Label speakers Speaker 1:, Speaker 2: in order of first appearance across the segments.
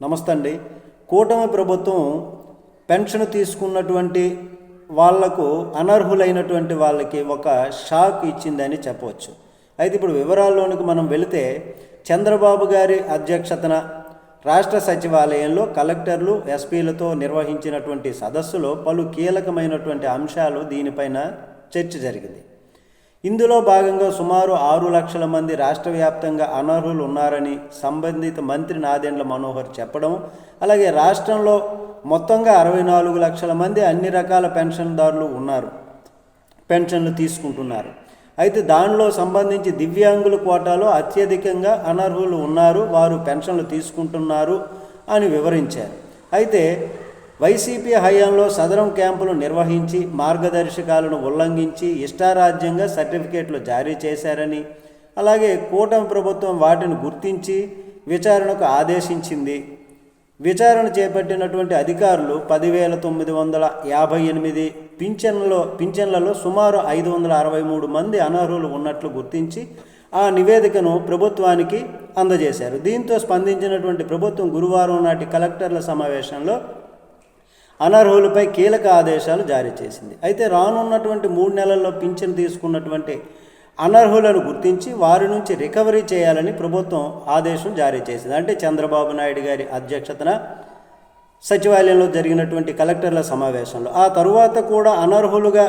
Speaker 1: నమస్తే అండి కూటమి ప్రభుత్వం పెన్షన్ తీసుకున్నటువంటి వాళ్ళకు అనర్హులైనటువంటి వాళ్ళకి ఒక షాక్ ఇచ్చిందని చెప్పవచ్చు. అయితే ఇప్పుడు వివరాల్లోనికి మనం వెళితే చంద్రబాబు గారి అధ్యక్షతన రాష్ట్ర సచివాలయంలో కలెక్టర్లు ఎస్పీలతో నిర్వహించినటువంటి సదస్సులో పలు కీలకమైనటువంటి అంశాలు దీనిపైన చర్చ జరిగింది. ఇందులో భాగంగా సుమారు ఆరు లక్షల మంది రాష్ట్ర వ్యాప్తంగా అనర్హులు ఉన్నారని సంబంధిత మంత్రి నాదెండ్ల మనోహర్ చెప్పడం అలాగే రాష్ట్రంలో మొత్తంగా అరవై నాలుగు లక్షల మంది అన్ని రకాల పెన్షన్దారులు ఉన్నారు పెన్షన్లు తీసుకుంటున్నారు. అయితే దానిలో సంబంధించి దివ్యాంగుల కోటాలో అత్యధికంగా అనర్హులు ఉన్నారు వారు పెన్షన్లు తీసుకుంటున్నారు అని వివరించారు. అయితే వైసీపీ హయాంలో సదరం క్యాంపులు నిర్వహించి మార్గదర్శకాలను ఉల్లంఘించి ఇష్టారాజ్యంగా సర్టిఫికేట్లు జారీ చేశారని అలాగే కూటమి ప్రభుత్వం వాటిని గుర్తించి విచారణకు ఆదేశించింది. విచారణ చేపట్టినటువంటి అధికారులు పదివేల తొమ్మిది వందల యాభై ఎనిమిది పింఛన్లలో పింఛన్లలో సుమారు ఐదు వందల అరవై మూడు మంది అనర్హులు ఉన్నట్లు గుర్తించి ఆ నివేదికను ప్రభుత్వానికి అందజేశారు. దీంతో స్పందించినటువంటి ప్రభుత్వం గురువారం నాటి కలెక్టర్ల సమావేశంలో అనర్హులపై కీలక ఆదేశాలు జారీ చేసింది. అయితే రానున్నటువంటి మూడు నెలల్లో పింఛన్ తీసుకున్నటువంటి అనర్హులను గుర్తించి వారి నుంచి రికవరీ చేయాలని ప్రభుత్వం ఆదేశం జారీ చేసింది. అంటే చంద్రబాబు నాయుడు గారి అధ్యక్షతన సచివాలయంలో జరిగినటువంటి కలెక్టర్ల సమావేశంలో. ఆ తరువాత కూడా అనర్హులుగా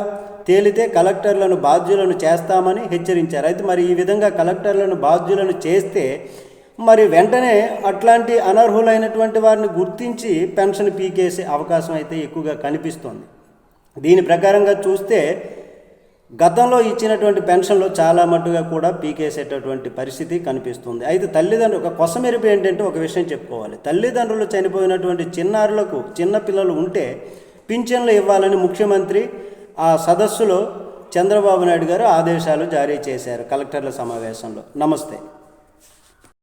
Speaker 1: తేలితే కలెక్టర్లను బాధ్యులను చేస్తామని హెచ్చరించారు. అయితే మరి ఈ విధంగా కలెక్టర్లను బాధ్యులను చేస్తే మరి వెంటనే అట్లాంటి అనర్హులైనటువంటి వారిని గుర్తించి పెన్షన్ పీకేసే అవకాశం అయితే ఎక్కువగా కనిపిస్తోంది. దీని ప్రకారంగా చూస్తే గతంలో ఇచ్చినటువంటి పెన్షన్లో చాలా మట్టుగా కూడా పీకేసేటటువంటి పరిస్థితి కనిపిస్తుంది. అయితే తల్లిదండ్రులు ఒక కొసమెరుపు ఏంటంటే ఒక విషయం చెప్పుకోవాలి. తల్లిదండ్రులు చనిపోయినటువంటి చిన్నారులకు చిన్నపిల్లలు ఉంటే పింఛన్లు ఇవ్వాలని ముఖ్యమంత్రి ఆ సదస్సులో చంద్రబాబు నాయుడు గారు ఆదేశాలు జారీ చేశారు కలెక్టర్ల సమావేశంలో. నమస్తే.